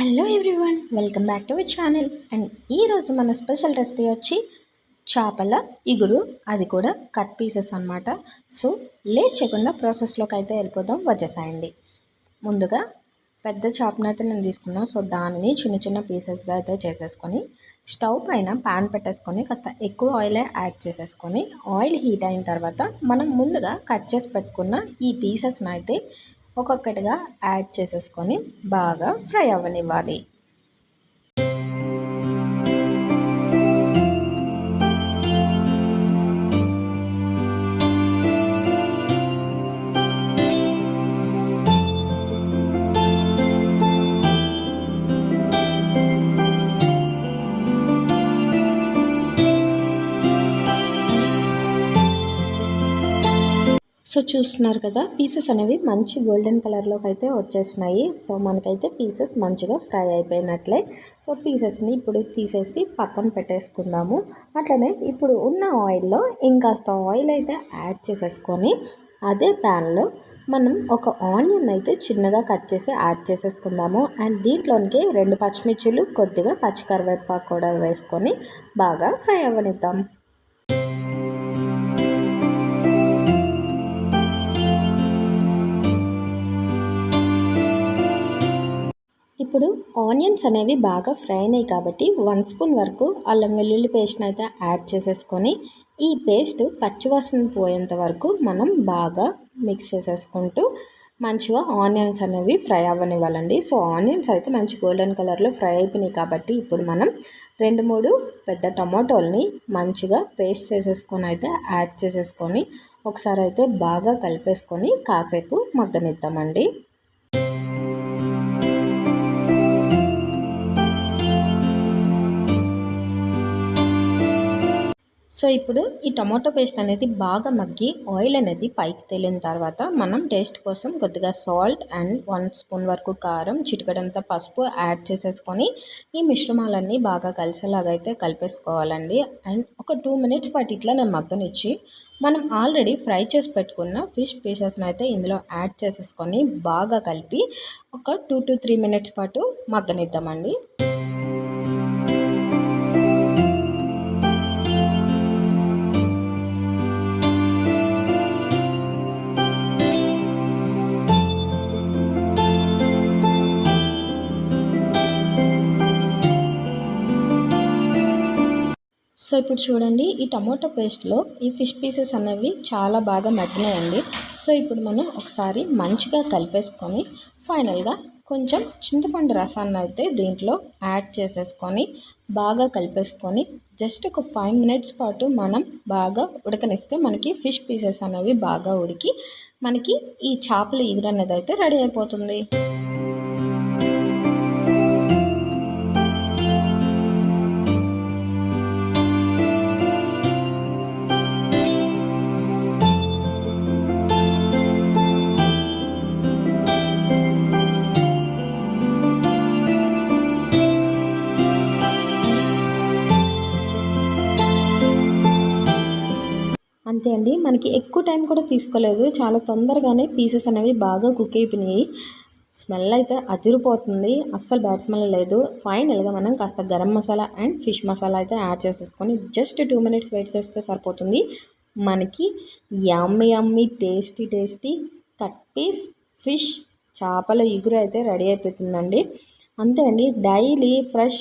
Hello everyone welcome back to our channel. And ఈరోజు మన special recipe వచ్చి చేపల ఇగురు. అది కూడా కట్ పీసెస్ అనమాట సో లేట్ చేయకుండా ప్రాసెస్లోకి అయితే వెళ్ళిపోదాం. వచ్చేసాయండి ముందుగా పెద్ద చేపను అయితే నేను తీసుకున్నాను. సో దానిని చిన్న చిన్న పీసెస్గా అయితే చేసేసుకొని స్టవ్ పైన ప్యాన్ పెట్టేసుకొని కాస్త ఎక్కువ ఆయిలే యాడ్ చేసేసుకొని ఆయిల్ హీట్ అయిన తర్వాత మనం ముందుగా కట్ చేసి పెట్టుకున్న ఈ పీసెస్ని అయితే ఒక్కొక్కటిగా యాడ్ చేసేసుకొని బాగా ఫ్రై అవ్వనివ్వాలి. సో చూస్తున్నారు కదా పీసెస్ అనేవి మంచి గోల్డెన్ కలర్లోకి అయితే వచ్చేసినాయి. సో మనకైతే పీసెస్ మంచిగా ఫ్రై అయిపోయినట్లే. సో పీసెస్ని ఇప్పుడు తీసేసి పక్కన పెట్టేసుకుందాము. అట్లనే ఇప్పుడు ఉన్న ఆయిల్లో ఇంకాస్త ఆయిల్ అయితే యాడ్ చేసేసుకొని అదే ప్యాన్లో మనం ఒక ఆనియన్ అయితే చిన్నగా కట్ చేసి యాడ్ చేసేసుకుందాము. అండ్ దీంట్లోనికి రెండు పచ్చిమిర్చిలు కొద్దిగా పచ్చికరివేపాకు కూడా వేసుకొని బాగా ఫ్రై అవ్వనిద్దాం. ఆనియన్స్ అనేవి బాగా ఫ్రై అయినాయి కాబట్టి వన్ స్పూన్ వరకు అల్లం వెల్లుల్లి పేస్ట్ని అయితే యాడ్ చేసేసుకొని ఈ పేస్ట్ పచ్చివాసన పోయేంత వరకు మనం బాగా మిక్స్ చేసేసుకుంటూ మంచిగా ఆనియన్స్ అనేవి ఫ్రై అవ్వనివ్వాలండి. సో ఆనియన్స్ అయితే మంచి గోల్డెన్ కలర్లో ఫ్రై అయిపోయినాయి కాబట్టి ఇప్పుడు మనం రెండు మూడు పెద్ద టమాటోల్ని మంచిగా పేస్ట్ చేసేసుకొని అయితే యాడ్ చేసేసుకొని ఒకసారి అయితే బాగా కలిపేసుకొని కాసేపు మగ్గనిద్దామండి. సో ఇప్పుడు ఈ టమాటో పేస్ట్ అనేది బాగా మగ్గి ఆయిల్ అనేది పైకి తేలిన తర్వాత మనం టేస్ట్ కోసం కొద్దిగా సాల్ట్ అండ్ వన్ స్పూన్ వరకు కారం చిటికడంతా పసుపు యాడ్ చేసేసుకొని ఈ మిశ్రమాలన్నీ బాగా కలిసేలాగా అయితే కలిపేసుకోవాలండి. అండ్ ఒక టూ మినిట్స్ పాటు ఇట్లా నేను మగ్గనిచ్చి మనం ఆల్రెడీ ఫ్రై చేసి పెట్టుకున్న ఫిష్ పీసెస్ని అయితే ఇందులో యాడ్ చేసేసుకొని బాగా కలిపి ఒక టూ టు త్రీ మినిట్స్ పాటు మగ్గనిద్దామండి. సో ఇప్పుడు చూడండి ఈ టమోటా పేస్ట్లో ఈ ఫిష్ పీసెస్ అనేవి చాలా బాగా మగ్గినాయండి. సో ఇప్పుడు మనం ఒకసారి మంచిగా కలిపేసుకొని ఫైనల్గా కొంచెం చింతపండు రసాన్ని అయితే దీంట్లో యాడ్ చేసేసుకొని బాగా కలిపేసుకొని జస్ట్ ఒక ఫైవ్ మినిట్స్ పాటు మనం బాగా ఉడకనిస్తే మనకి ఫిష్ పీసెస్ అనేవి బాగా ఉడికి మనకి ఈ చేపల ఈగురు అనేది అయితే రెడీ అయిపోతుంది. చూడండి అండి. మనకి ఎక్కువ టైం కూడా తీసుకోలేదు. చాలా తొందరగానే పీసెస్ అనేవి బాగా కుక్ అయిపోయినాయి. స్మెల్ అయితే అదిరిపోతుంది. అస్సలు బ్యాడ్ స్మెల్ లేదు. ఫైనల్గా మనం కాస్త గరం మసాలా అండ్ ఫిష్ మసాలా అయితే యాడ్ చేసేసుకొని జస్ట్ టూ మినిట్స్ వెయిట్ చేస్తే సరిపోతుంది. మనకి yummy yummy tasty tasty cut piece fish చేపల ఇగురు అయితే రెడీ అయిపోతుందండి. అంతే అండి. డైలీ ఫ్రెష్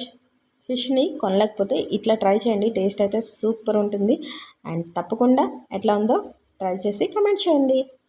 ఫిష్ని కొనలేకపోతే ఇట్లా ట్రై చేయండి. టేస్ట్ అయితే సూపర్ ఉంటుంది. అండ్ తప్పకుండా ఎట్లా ఉందో ట్రై చేసి కమెంట్ చేయండి.